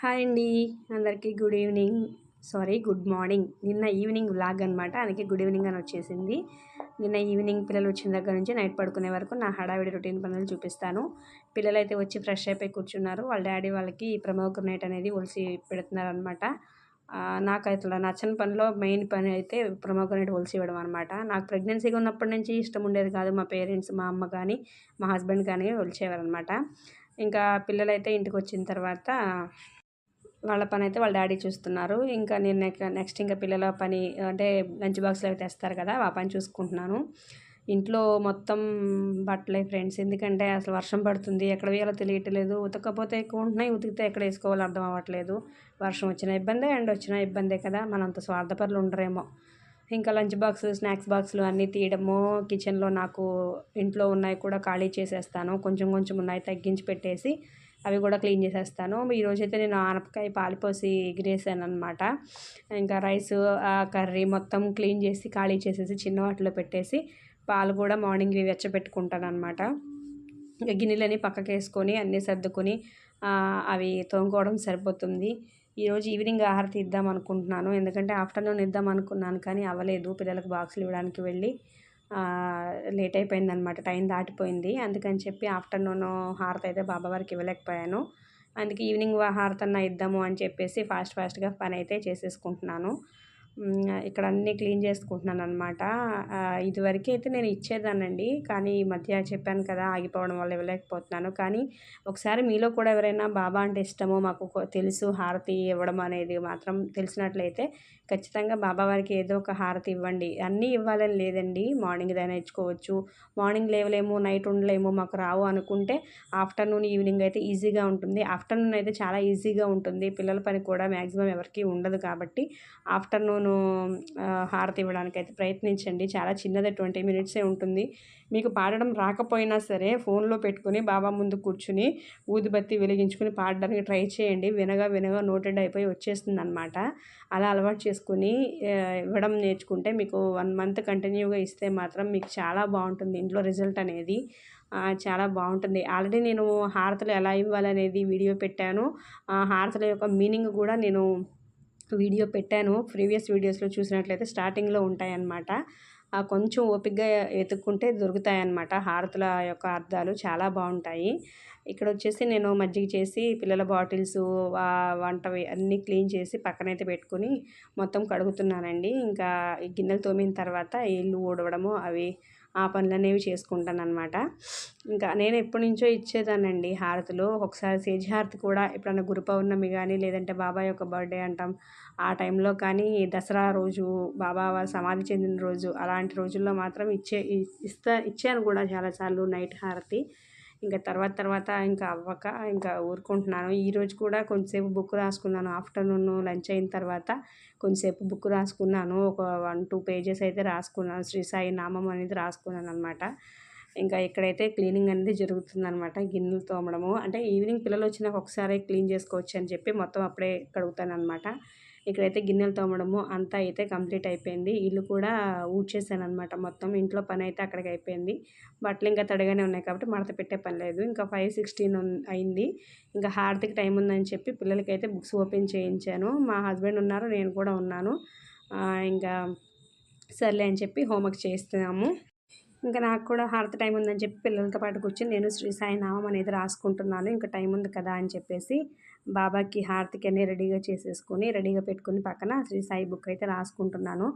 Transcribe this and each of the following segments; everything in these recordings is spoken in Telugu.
హాయ్ అండి. అందరికీ good evening. Sorry good morning. నిన్న ఈవినింగ్ వ్లాగ్ అనమాట అందుకే గుడ్ ఈవినింగ్ అని వచ్చేసింది. నిన్న ఈవినింగ్ పిల్లలు వచ్చిన దగ్గర నుంచి నైట్ పడుకునే వరకు నా హడావిడి రొటీన్ పనులు చూపిస్తాను. పిల్లలు అయితే వచ్చి ఫ్రెష్ అయిపోయి కూర్చున్నారు. వాళ్ళ డాడీ వాళ్ళకి ప్రమోక్ నైట్ అనేది ఒలిసి పెడుతున్నారు అనమాట నాకు నచ్చని పనిలో మెయిన్ పని అయితే ప్రమోగనేట్ ఒలిసి ఇవ్వడం అనమాట నాకు ప్రెగ్నెన్సీగా ఉన్నప్పటి నుంచి ఇష్టం ఉండేది కాదు మా పేరెంట్స్ మా అమ్మ కానీ మా హస్బెండ్ కానీ ఒలిచేవారు అనమాట ఇంకా పిల్లలైతే ఇంటికి వచ్చిన తర్వాత వాళ్ళ పని అయితే వాళ్ళ డాడీ చూస్తున్నారు. ఇంకా నేను నెక్స్ట్ ఇంకా పిల్లల పని అంటే లంచ్ బాక్స్లో అవి తెస్తారు కదా ఆ పని చూసుకుంటున్నాను. ఇంట్లో మొత్తం బట్టలే ఫ్రెండ్స్. ఎందుకంటే అసలు వర్షం పడుతుంది ఎక్కడ వేయాలో తెలియట్లేదు. ఉతకపోతే ఎక్కువ ఉంటున్నాయి ఉతికితే ఎక్కడ వేసుకోవాలో అర్థం అవ్వట్లేదు. వర్షం వచ్చిన ఇబ్బందే అండ్ వచ్చిన ఇబ్బందే కదా మనంత స్వార్థపరులు ఉండరేమో. ఇంకా లంచ్ బాక్స్ స్నాక్స్ బాక్స్లు అన్నీ తీయడము కిచెన్లో నాకు ఇంట్లో ఉన్నాయి కూడా ఖాళీ చేసేస్తాను. కొంచెం కొంచెం ఉన్నాయి తగ్గించి పెట్టేసి అవి కూడా క్లీన్ చేసేస్తాను. ఈరోజైతే నేను ఆనపకాయ పాలిపోసి ఎగిరేసాను అనమాట ఇంకా రైస్ కర్రీ మొత్తం క్లీన్ చేసి ఖాళీ చేసేసి చిన్న వాటిలో పెట్టేసి పాలు కూడా మార్నింగ్ వెచ్చబెట్టుకుంటాను అనమాట ఇంకా గిన్నెలని పక్కకి వేసుకొని అన్నీ సర్దుకొని అవి తోముకోవడం సరిపోతుంది. ఈరోజు ఈవినింగ్ ఆహార ఇద్దాం అనుకుంటున్నాను. ఎందుకంటే ఆఫ్టర్నూన్ ఇద్దాం అనుకున్నాను కానీ అవ్వలేదు పిల్లలకు బాక్సులు ఇవ్వడానికి వెళ్ళి లేట్ అయిపోయింది అనమాట టైం దాటిపోయింది. అందుకని చెప్పి ఆఫ్టర్నూన్ హారతి అయితే బాబావారికి ఇవ్వలేకపోయాను. అందుకే ఈవినింగ్ హారతన్న ఇద్దాము అని చెప్పేసి ఫాస్ట్ ఫాస్ట్గా పని అయితే చేసేసుకుంటున్నాను ఇక్కడ అన్నీ క్లీన్ చేసుకుంటున్నాను అనమాట ఇదివరకు అయితే నేను ఇచ్చేదానండి కానీ ఈ మధ్య చెప్పాను కదా ఆగిపోవడం వల్ల ఇవ్వలేకపోతున్నాను. కానీ ఒకసారి మీలో కూడా ఎవరైనా బాబా అంటే ఇష్టమో మాకు తెలుసు. హారతి ఇవ్వడం అనేది మాత్రం తెలిసినట్లయితే ఖచ్చితంగా బాబావారికి ఏదో ఒక హారతి ఇవ్వండి. అన్నీ ఇవ్వాలని లేదండి. మార్నింగ్ ఏదైనా ఇచ్చుకోవచ్చు మార్నింగ్ లేవలేము నైట్ ఉండలేము మాకు రావు అనుకుంటే ఆఫ్టర్నూన్ ఈవినింగ్ అయితే ఈజీగా ఉంటుంది. ఆఫ్టర్నూన్ అయితే చాలా ఈజీగా ఉంటుంది. పిల్లల పని కూడా మ్యాక్సిమం ఎవరికి ఉండదు కాబట్టి ఆఫ్టర్నూన్ హారతి ఇవ్వడానికి అయితే ప్రయత్నించండి. చాలా చిన్నది ట్వంటీ మినిట్సే ఉంటుంది. మీకు పాడడం రాకపోయినా సరే ఫోన్లో పెట్టుకుని బాబా ముందు కూర్చుని ఊదిబత్తి వెలిగించుకుని పాడడానికి ట్రై చేయండి. వినగా వినగా నోటెడ్ అయిపోయి వచ్చేస్తుంది అనమాట అలా అలవాటు చేసుకుని ఇవ్వడం నేర్చుకుంటే మీకు వన్ మంత్ కంటిన్యూగా ఇస్తే మాత్రం మీకు చాలా బాగుంటుంది. ఇంట్లో రిజల్ట్ అనేది చాలా బాగుంటుంది. ఆల్రెడీ నేను హారతలు ఎలా ఇవ్వాలనేది వీడియో పెట్టాను. హారతల యొక్క మీనింగ్ కూడా నేను వీడియో పెట్టాను. ప్రీవియస్ వీడియోస్లో చూసినట్లయితే స్టార్టింగ్లో ఉంటాయన్నమాట. కొంచెం ఓపిక్గా వెతుక్కుంటే దొరుకుతాయన్నమాట. హారతుల యొక్క అర్థాలు చాలా బాగుంటాయి. ఇక్కడ వచ్చేసి నేను మజ్జిగ చేసి పిల్లల బాటిల్స్ వంటవి అన్నీ క్లీన్ చేసి పక్కనైతే పెట్టుకుని మొత్తం కడుగుతున్నానండి. ఇంకా ఈ గిన్నెలు తోమిన తర్వాత ఇల్లు ఊడవడము అవి ఆ పనులు అనేవి చేసుకుంటాను అనమాట ఇంకా నేను ఎప్పటి నుంచో ఇచ్చేదానండి హారతులు. ఒకసారి సేజ్ హారతి కూడా ఎప్పుడన్నా గురు పౌర్ణమి కానీ లేదంటే బాబా యొక్క బర్త్డే అంటాం ఆ టైంలో కానీ దసరా రోజు బాబా సమాధి చెందిన రోజు అలాంటి రోజుల్లో మాత్రం ఇచ్చే ఇస్తా ఇచ్చాను కూడా చాలాసార్లు నైట్ హారతి. ఇంకా తర్వాత తర్వాత ఇంకా అవ్వక ఇంకా ఊరుకుంటున్నాను. ఈరోజు కూడా కొంచెంసేపు బుక్ రాసుకున్నాను. ఆఫ్టర్నూన్ లంచ్ అయిన తర్వాత కొంచెంసేపు బుక్ రాసుకున్నాను. ఒక వన్ టూ పేజెస్ అయితే రాసుకున్నాను. శ్రీ సాయి నామం అనేది రాసుకున్నాను అనమాట ఇంకా ఇక్కడైతే క్లీనింగ్ అనేది జరుగుతుందనమాట గిన్నెలు తోమడము. అంటే ఈవినింగ్ పిల్లలు వచ్చినాక ఒకసారి క్లీన్ చేసుకోవచ్చు అని చెప్పి మొత్తం అప్పుడే కడుగుతాను అనమాట ఇక్కడైతే గిన్నెలు తోమడము అంతా అయితే కంప్లీట్ అయిపోయింది. ఇల్లు కూడా ఊడ్చేసాను అనమాట మొత్తం ఇంట్లో పని అయితే అక్కడికి అయిపోయింది. బట్టలు ఇంకా తడిగానే ఉన్నాయి కాబట్టి మడత పెట్టే పని లేదు. ఇంకా ఫైవ్ సిక్స్టీన్ అయింది. ఇంకా హార్దిక్ టైం ఉందని చెప్పి పిల్లలకైతే బుక్స్ ఓపెన్ చేయించాను. మా హస్బెండ్ ఉన్నారు నేను కూడా ఉన్నాను. ఇంకా సర్లే అని చెప్పి హోంవర్క్ చేస్తున్నాము ఇంకా నాకు కూడా హారత టైం ఉందని చెప్పి పిల్లలతో పాటు కూర్చొని నేను శ్రీ సాయి నామం అనేది రాసుకుంటున్నాను. ఇంకా టైం ఉంది కదా అని చెప్పేసి బాబాకి హారతికి అన్నీ రెడీగా చేసేసుకొని రెడీగా పెట్టుకుని పక్కన శ్రీ సాయి బుక్ అయితే రాసుకుంటున్నాను.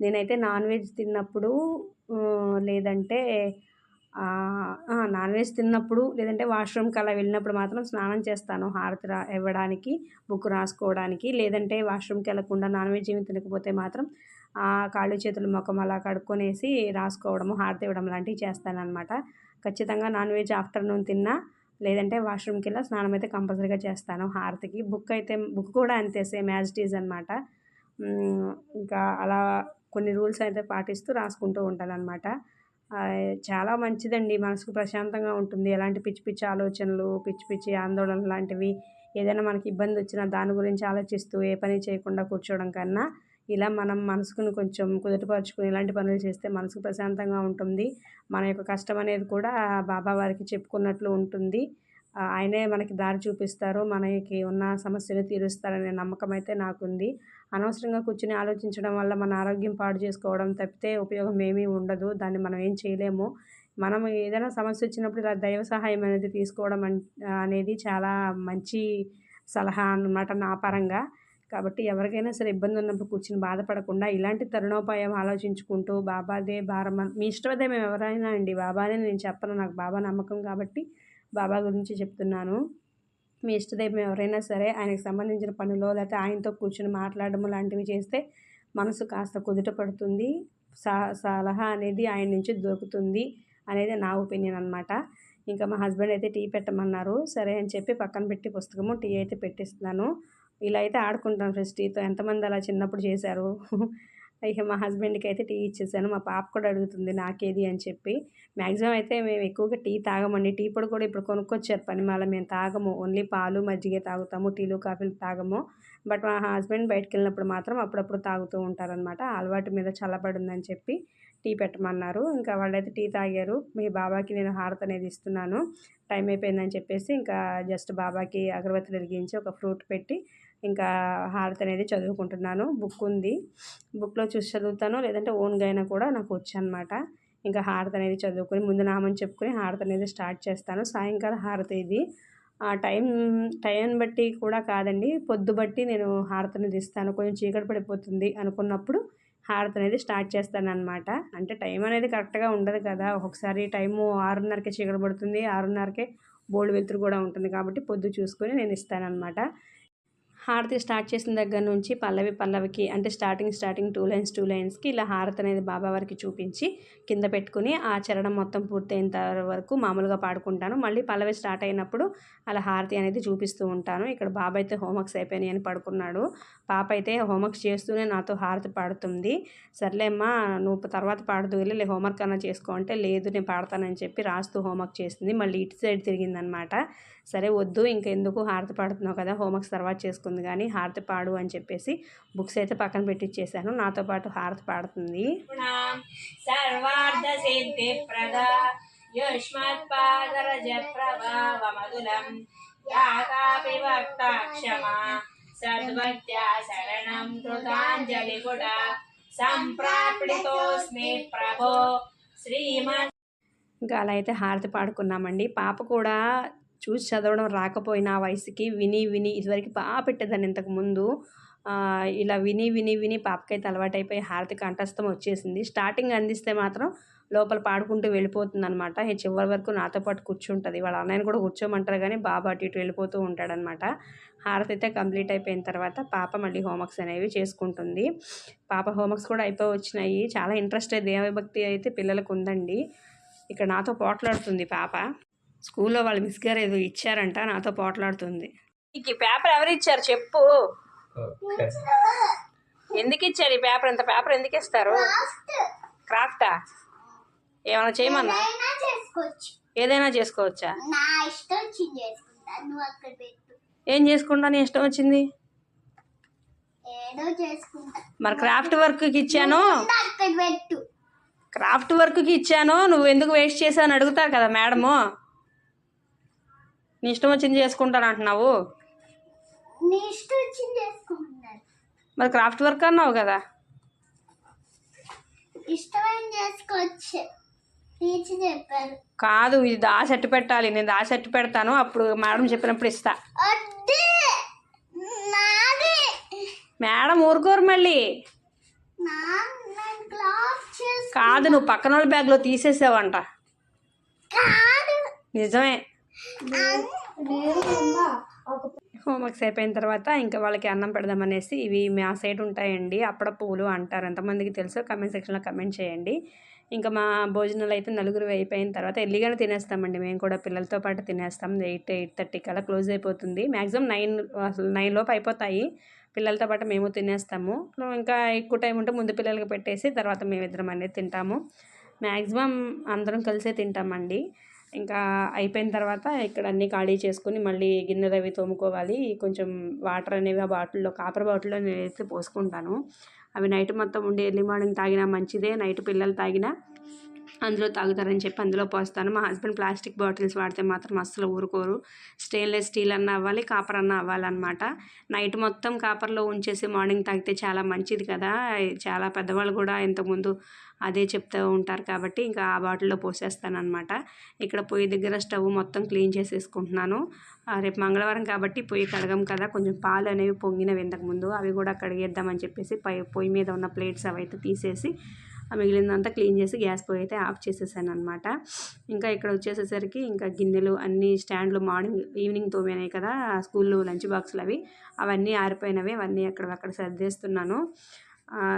నేనైతే నాన్ వెజ్ తిన్నప్పుడు లేదంటే నాన్ వెజ్ తిన్నప్పుడు లేదంటే వాష్రూమ్కి అలా వెళ్ళినప్పుడు మాత్రం స్నానం చేస్తాను హారతి రా ఇవ్వడానికి బుక్ రాసుకోవడానికి. లేదంటే వాష్రూమ్కి వెళ్ళకుండా నాన్ వెజ్ ఏమి తినకపోతే మాత్రం కాళ్ళు చేతులు ముఖం అలా కడుక్కొనేసి రాసుకోవడము హారతి ఇవ్వడం లాంటివి చేస్తానన్నమాట. ఖచ్చితంగా నాన్ వెజ్ ఆఫ్టర్నూన్ తిన్నా లేదంటే వాష్రూమ్కి వెళ్ళి స్నానం అయితే కంపల్సరీగా చేస్తాను. హారతికి బుక్ అయితే బుక్ కూడా అంతే సేమ్ యాజ్ ఇట్ ఈజ్ అనమాట ఇంకా అలా కొన్ని రూల్స్ అయితే పాటిస్తూ రాసుకుంటూ ఉంటాను అనమాట చాలా మంచిదండి. మనసుకు ప్రశాంతంగా ఉంటుంది. ఎలాంటి పిచ్చి పిచ్చి ఆలోచనలు పిచ్చి పిచ్చి ఆందోళన లాంటివి ఏదైనా మనకి ఇబ్బంది వచ్చినా దాని గురించి ఆలోచిస్తూ ఏ పని చేయకుండా కూర్చోవడం కన్నా ఇలా మనం మనసుకుని కొంచెం కుదుటపరుచుకుని ఇలాంటి పనులు చేస్తే మనసుకు ప్రశాంతంగా ఉంటుంది. మన యొక్క కష్టం అనేది కూడా బాబా వారికి చెప్పుకున్నట్లు ఉంటుంది. ఆయనే మనకి దారి చూపిస్తారు. మనకి ఉన్న సమస్యలు తీరుస్తారనే నమ్మకం అయితే నాకుంది. అనవసరంగా కూర్చుని ఆలోచించడం వల్ల మన ఆరోగ్యం పాడు చేసుకోవడం తప్పితే ఉపయోగం ఏమీ ఉండదు. దాన్ని మనం ఏం చేయలేము. మనం ఏదైనా సమస్య వచ్చినప్పుడు ఇలా దైవ సహాయం అనేది తీసుకోవడం అనేది చాలా మంచి సలహా అన్నమాట నా పరంగా. కాబట్టి ఎవరికైనా సరే ఇబ్బంది ఉన్నప్పుడు కూర్చుని బాధపడకుండా ఇలాంటి తరుణోపాయం ఆలోచించుకుంటూ బాబాదే భారమ మీ మీ మేము ఎవరైనా అండి. బాబానే నేను చెప్పను. నాకు బాబా నమ్మకం కాబట్టి బాబా గురించి చెప్తున్నాను. మీ ఇష్టదైవం ఎవరైనా సరే ఆయనకు సంబంధించిన పనులో లేకపోతే ఆయనతో కూర్చుని మాట్లాడడం లాంటివి చేస్తే మనసు కాస్త కుదుట పడుతుంది. సా సలహా అనేది ఆయన నుంచి దొరుకుతుంది అనేది నా ఒపీనియన్ అనమాట ఇంకా మా హస్బెండ్ అయితే టీ పెట్టమన్నారు. సరే అని చెప్పి పక్కన పెట్టి పుస్తకము టీ అయితే పెట్టిస్తున్నాను. ఇలా అయితే ఆడుకుంటాం ఫ్రెండ్స్ టీతో ఎంతమంది అలా చిన్నప్పుడు చేశారు? ఇక మా హస్బెండ్కి అయితే టీ ఇచ్చేసాను. మా పాప కూడా అడుగుతుంది నాకేది అని చెప్పి. మ్యాక్సిమం అయితే మేము ఎక్కువగా టీ తాగమండి. టీ పొడి కూడా ఇప్పుడు కొనుక్కొచ్చారు పని మళ్ళీ మేము తాగము. ఓన్లీ పాలు మజ్జిగ తాగుతాము. టీలు కాఫీలు తాగము. బట్ మా హస్బెండ్ బయటకు వెళ్ళినప్పుడు మాత్రం అప్పుడప్పుడు తాగుతూ ఉంటారనమాట అలవాటు మీద చల్లబడిందని చెప్పి టీ పెట్టమన్నారు. ఇంకా వాళ్ళైతే టీ తాగారు. మీ బాబాకి నేను హారత అనేది ఇస్తున్నాను. టైం అయిపోయిందని చెప్పేసి ఇంకా జస్ట్ బాబాకి అగరబత్తి వెలిగించి ఒక ఫ్రూట్ పెట్టి ఇంకా హారతి అనేది చదువుకుంటున్నాను. బుక్ ఉంది. బుక్లో చూసి చదువుతాను. లేదంటే ఓన్గా అయినా కూడా నాకు వచ్చనమాట ఇంకా హారతి అనేది చదువుకొని ముందు నామని చెప్పుకొని హారతి అనేది స్టార్ట్ చేస్తాను. సాయంకాలం హారతి ఇది. ఆ టైం టైం బట్టి కూడా కాదండి. పొద్దు బట్టి నేను హారతి అనేది ఇస్తాను. కొంచెం చీకటి పడిపోతుంది అనుకున్నప్పుడు హారతి అనేది స్టార్ట్ చేస్తాను అనమాట అంటే టైం అనేది కరెక్ట్గా ఉండదు కదా. ఒక్కొక్కసారి టైము ఆరున్నరకే చీకటి పడుతుంది. ఆరున్నరకే బోల్డ్ వెలుతురు కూడా ఉంటుంది కాబట్టి పొద్దు చూసుకొని నేను ఇస్తానన్నమాట. హారతి స్టార్ట్ చేసిన దగ్గర నుంచి పల్లవి పల్లవికి అంటే starting starting two lines two లైన్స్కి ఇలా హారతి అనేది బాబా వారికి చూపించి కింద పెట్టుకుని ఆ చరణం మొత్తం పూర్తయిన తర్వాత వరకు మామూలుగా పాడుకుంటాను. మళ్ళీ పల్లవి స్టార్ట్ అయినప్పుడు అలా హారతి అనేది చూపిస్తూ ఉంటాను. ఇక్కడ బాబా అయితే హోంవర్క్స్ అయిపోయినాయి అని పడుకున్నాడు. పాప అయితే హోంవర్క్స్ చేస్తూనే నాతో హారతి పాడుతుంది. సర్లేమ్మా నువ్వు తర్వాత పాడుతూ వెళ్ళి హోంవర్క్ అన్నా చేసుకో అంటే లేదు నేను పాడతానని చెప్పి రాస్తూ హోంవర్క్ చేసింది. మళ్ళీ ఇటు సైడ్ తిరిగిందనమాట. సరే వద్దు ఇంకెందుకు హారతి పాడుతున్నావు కదా హోంవర్క్స్ తర్వాత చేసుకుంది కానీ హారతి పాడు అని చెప్పేసి బుక్స్ అయితే పక్కన పెట్టిచ్చేసాను. నాతో పాటు హారతి పాడుతుంది. సర్వార్థ సిద్ధి ప్రద యుష్మత్పాదరజ శరణం సంప్రాప్తితోస్మి ప్రభో ఇంకా అలా అయితే హారతి పాడుకున్నామండి. పాప కూడా చూసి చదవడం రాకపోయినా ఆ వయసుకి విని విని ఇదివరకు బాగా పెట్టేదాన్ని ఇంతకు ముందు. ఇలా విని విని విని పాపకైతే అలవాటైపోయి హారతి కంఠస్థం వచ్చేసింది. స్టార్టింగ్ అందిస్తే మాత్రం లోపల పాడుకుంటూ వెళ్ళిపోతుంది అనమాట చివరి వరకు నాతో పాటు కూర్చుంటుంది. వాళ్ళ అన్నయ్యని కూడా కూర్చోమంటారు కానీ బాబా అటు ఇటు వెళ్ళిపోతూ ఉంటాడనమాట హారతి అయితే కంప్లీట్ అయిపోయిన తర్వాత పాప మళ్ళీ హోంవర్క్స్ అనేవి చేసుకుంటుంది. పాప హోంవర్క్స్ కూడా అయిపోయి వచ్చినాయి చాలా ఇంట్రెస్ట్ దేవభక్తి అయితే పిల్లలకు ఉందండి. ఇక్కడ నాతో పోట్లాడుతుంది పాప. స్కూల్లో వాళ్ళు మిస్ గారు ఏదో ఇచ్చారంట నాతో పోట్లాడుతుంది. నీకు ఈ పేపర్ ఎవరు ఇచ్చారు చెప్పు. ఎందుకు ఇచ్చారు ఈ పేపర్? ఇంత పేపర్ ఎందుకు ఇస్తారు? క్రాఫ్టా? ఏమైనా చేయమన్నా? ఏదైనా చేసుకోవచ్చు. ఏదైనా చేసుకోవచ్చా? నా ఇష్టం వచ్చింది చేసుకుంటా. నువ్వు అక్కడ పెట్టు. ఏం చేసుకుంటా? నీ ఇష్టం వచ్చింది? ఏదో చేసుకుంటా. మరి క్రాఫ్ట్ వర్క్కి ఇచ్చాను. ముందు అక్కడ పెట్టు. క్రాఫ్ట్ వర్క్కి ఇచ్చాను. నువ్వు ఎందుకు వేస్ట్ చేసావు అడుగుతారు కదా మేడము. నీ ఇష్టం వచ్చింది చేసుకుంటాను అంటున్నావు? మరి క్రాఫ్ట్ వర్క్ అన్నావు కదా? ఇష్టమైన చేసుకోవచ్చు. టీచర్ చెప్పారు. కాదు ఇది దాసెట్టు పెట్టాలి. నేను దాసెట్టు పెడతాను. అప్పుడు మేడం చెప్పినప్పుడు ఇస్తా. మేడం ఊరుకోరు మళ్ళీ. కాదు నువ్వు పక్కన వాళ్ళ బ్యాగ్లో తీసేసావంట. నిజమే. హోంవర్క్స్ అయిపోయిన తర్వాత ఇంకా వాళ్ళకి అన్నం పెడదామనేసి ఇవి మా సైడ్ ఉంటాయండి. అప్పుడ పూలు అంటారు. ఎంతమందికి తెలుసో కమెంట్ సెక్షన్లో కమెంట్ చేయండి. ఇంకా మా భోజనాలు అయితే నలుగురు అయిపోయిన తర్వాత ఎల్లిగానే తినేస్తామండి. మేము కూడా పిల్లలతో పాటు తినేస్తాం. ఎయిట్ ఎయిట్ థర్టీ కల్లా క్లోజ్ అయిపోతుంది. మ్యాక్సిమం నైన్ అసలు నైన్ లోపు అయిపోతాయి. పిల్లలతో పాటు మేము తినేస్తాము. ఇంకా ఎక్కువ టైం ఉంటే ముందు పిల్లలకి పెట్టేసి తర్వాత మేమిద్దరం అనేది తింటాము. మ్యాక్సిమం అందరం కలిసే తింటామండి. ఇంకా అయిపోయిన తర్వాత ఇక్కడ అన్నీ ఖాళీ చేసుకుని మళ్ళీ గిన్నెలు అవి తోముకోవాలి. కొంచెం వాటర్ అనేవి ఆ బాటిల్లో కాపర్ బాటిల్లో నేనైతే పోసుకుంటాను. అవి నైట్ మొత్తం ఉండి ఎర్లీ మార్నింగ్ తాగినా మంచిదే. నైట్ పిల్లలు తాగినా అందులో తాగుతారని చెప్పి అందులో పోస్తాను. మా హస్బెండ్ ప్లాస్టిక్ బాటిల్స్ వాడితే మాత్రం అస్సలు ఊరుకోరు. స్టెయిన్లెస్ స్టీల్ అన్న అవ్వాలి కాపర్ అన్న అవ్వాలన్నమాట. నైట్ మొత్తం కాపర్లో ఉంచేసి మార్నింగ్ తాగితే చాలా మంచిది కదా. చాలా పెద్దవాళ్ళు కూడా ఇంతకుముందు అదే చెప్తూ ఉంటారు కాబట్టి ఇంకా ఆ బాటిల్లో పోసేస్తాను అనమాట ఇక్కడ పొయ్యి దగ్గర స్టవ్ మొత్తం క్లీన్ చేసేసుకుంటున్నాను. రేపు మంగళవారం కాబట్టి పొయ్యి కడగం కదా. కొంచెం పాలు అనేవి పొంగినవి ఇంతకుముందు. అవి కూడా కడిగేద్దామని చెప్పేసి పై పొయ్యి మీద ఉన్న ప్లేట్స్ అవైతే తీసేసి ఆ మిగిలిందంతా క్లీన్ చేసి గ్యాస్ పొయ్యి అయితే ఆఫ్ చేసేసాను అనమాట ఇంకా ఇక్కడ వచ్చేసేసరికి ఇంకా గిన్నెలు అన్ని స్టాండ్లు మార్నింగ్ ఈవినింగ్ తోమినాయి కదా స్కూల్లో లంచ్ బాక్సులు అవి. అవన్నీ ఆరిపోయినవి అవన్నీ అక్కడ అక్కడ సర్దేస్తున్నాను.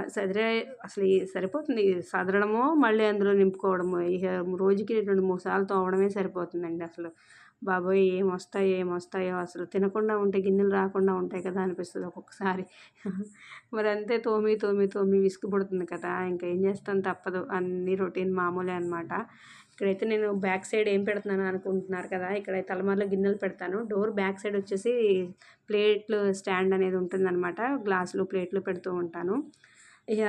సదిరే అసలు ఈ సరిపోతుంది. సదరడము మళ్ళీ అందులో నింపుకోవడము రోజుకి రెండు మూడు సార్లు తోమడమే సరిపోతుందండి అసలు. బాబోయ్ ఏమొస్తాయో ఏమొస్తాయో అసలు తినకుండా ఉంటే గిన్నెలు రాకుండా ఉంటాయి కదా అనిపిస్తుంది ఒక్కొక్కసారి. మరి అంతే తోమి తోమి తోమి విసుగు పుడుతుంది కదా ఇంకా ఏం చేస్తాను తప్పదు అన్ని రొటీన్ మామూలే అనమాట ఇక్కడైతే నేను బ్యాక్ సైడ్ ఏం పెడుతున్నాను అనుకుంటున్నారు కదా ఇక్కడైతే అలమార్లో గిన్నెలు పెడతాను. డోర్ బ్యాక్ సైడ్ వచ్చేసి ప్లేట్లు స్టాండ్ అనేది ఉంటుందన్నమాట గ్లాసులు ప్లేట్లు పెడుతూ ఉంటాను. ఇక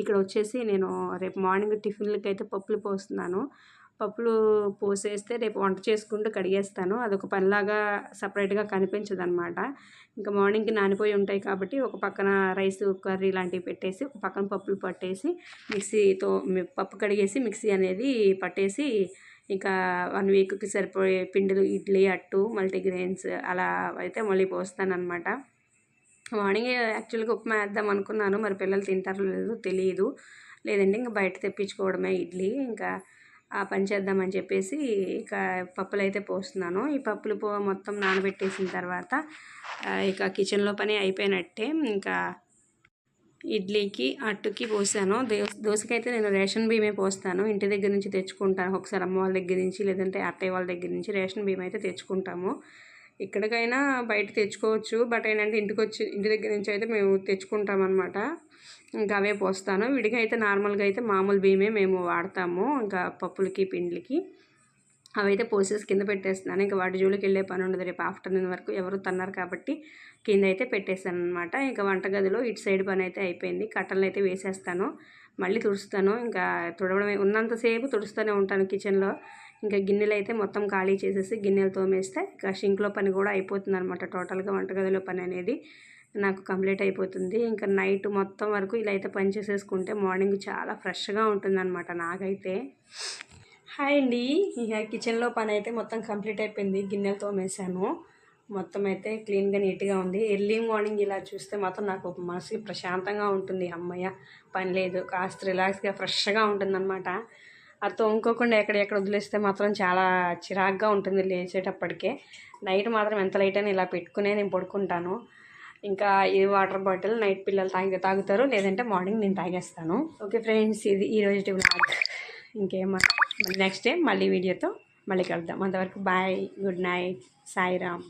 ఇక్కడ వచ్చేసి నేను రేపు మార్నింగ్ టిఫిన్లకి అయితే పప్పులు పోస్తున్నాను. పప్పులు పోసేస్తే రేపు వంట చేసుకుంటూ కడిగేస్తాను. అదొక పనిలాగా సపరేట్గా కనిపించదు అనమాట ఇంకా మార్నింగ్కి నానిపోయి ఉంటాయి కాబట్టి ఒక పక్కన రైస్ కర్రీ లాంటివి పెట్టేసి ఒక పక్కన పప్పులు పట్టేసి మిక్సీతో పప్పు కడిగేసి మిక్సీ అనేది పట్టేసి ఇంకా వన్ వీక్కి సరిపోయే పిండిలు ఇడ్లీ అట్టు మల్టీగ్రెయిన్స్ అలా అయితే మళ్ళీ పోస్తాను అనమాట మార్నింగ్ యాక్చువల్గా ఉప్మా వేద్దాం అనుకున్నాను. మరి పిల్లలు తింటారో లేదో తెలియదు లేదంటే ఇంకా బయట తెప్పించుకోవడమే ఇడ్లీ. ఇంకా పని చేద్దామని చెప్పేసి ఇక పప్పులు అయితే పోస్తున్నాను. ఈ పప్పులు పో మొత్తం నానబెట్టేసిన తర్వాత ఇక కిచెన్లో పని అయిపోయినట్టే ఇంకా ఇడ్లీకి అట్టుకి పోసాను. దో దోశకైతే నేను రేషన్ బియ్యమే పోస్తాను. ఇంటి దగ్గర నుంచి తెచ్చుకుంటాను. ఒకసారి అమ్మ వాళ్ళ దగ్గర నుంచి లేదంటే అత్తయ్య వాళ్ళ దగ్గర నుంచి రేషన్ బియ్యం అయితే తెచ్చుకుంటాము. ఎక్కడికైనా బయట తెచ్చుకోవచ్చు. బట్ ఏంటంటే ఇంటికి వచ్చి ఇంటి దగ్గర నుంచి అయితే మేము తెచ్చుకుంటాం అనమాట ఇంకా అవే పోస్తాను. విడిగా అయితే నార్మల్గా అయితే మామూలు బియ్యమే మేము వాడతాము. ఇంకా పప్పులకి పిండిలకి అవైతే పోసేసి కింద పెట్టేస్తున్నాను. ఇంకా వాటి జోలికి వెళ్ళే పని ఉండదు. రేపు ఆఫ్టర్నూన్ వరకు ఎవరు తన్నారు కాబట్టి కింద అయితే పెట్టేస్తాను అనమాట ఇంకా వంటగదిలో ఇటు సైడ్ పని అయితే అయిపోయింది. కట్టలు అయితే వేసేస్తాను. మళ్ళీ తుడుస్తాను. ఇంకా తుడవడమే ఉన్నంతసేపు తుడుస్తూనే ఉంటాను కిచెన్లో. ఇంకా గిన్నెలు అయితే మొత్తం ఖాళీ చేసేసి గిన్నెలు తోమేస్తే ఇంకా షింక్లో పని కూడా అయిపోతుంది అనమాట టోటల్గా వంటగదిలో పని అనేది నాకు కంప్లీట్ అయిపోతుంది. ఇంకా నైట్ మొత్తం వరకు ఇలా అయితే పని చేసేసుకుంటే మార్నింగ్ చాలా ఫ్రెష్గా ఉంటుందన్నమాట నాకైతే. హాయ్ అండి. ఇక కిచెన్లో పని అయితే మొత్తం కంప్లీట్ అయిపోయింది. గిన్నెలు తోమేశాను. మొత్తం అయితే క్లీన్గా నీట్గా ఉంది. ఎర్లీ మార్నింగ్ ఇలా చూస్తే మాత్రం నాకు మనసుకి ప్రశాంతంగా ఉంటుంది. అమ్మయ్య పని లేదు. కాస్త రిలాక్స్గా ఫ్రెష్గా ఉంటుందన్నమాట. అది తోముకోకుండా ఎక్కడెక్కడ వదిలేస్తే మాత్రం చాలా చిరాగ్గా ఉంటుంది లేచేటప్పటికే. నైట్ మాత్రం ఎంత లైట్ అయినా ఇలా పెట్టుకునే నేను పడుకుంటాను. ఇంకా ఇది వాటర్ బాటిల్ నైట్ పిల్లలు తాగి తాగుతారు లేదంటే మార్నింగ్ నేను తాగేస్తాను. ఓకే ఫ్రెండ్స్ ఇది ఈ రోజు వ్లాగ్ ఇంకేమో నెక్స్ట్ డే మళ్ళీ వీడియోతో మళ్ళీ కలుద్దాం. అంతవరకు బాయ్ గుడ్ నైట్ సాయిరామ్.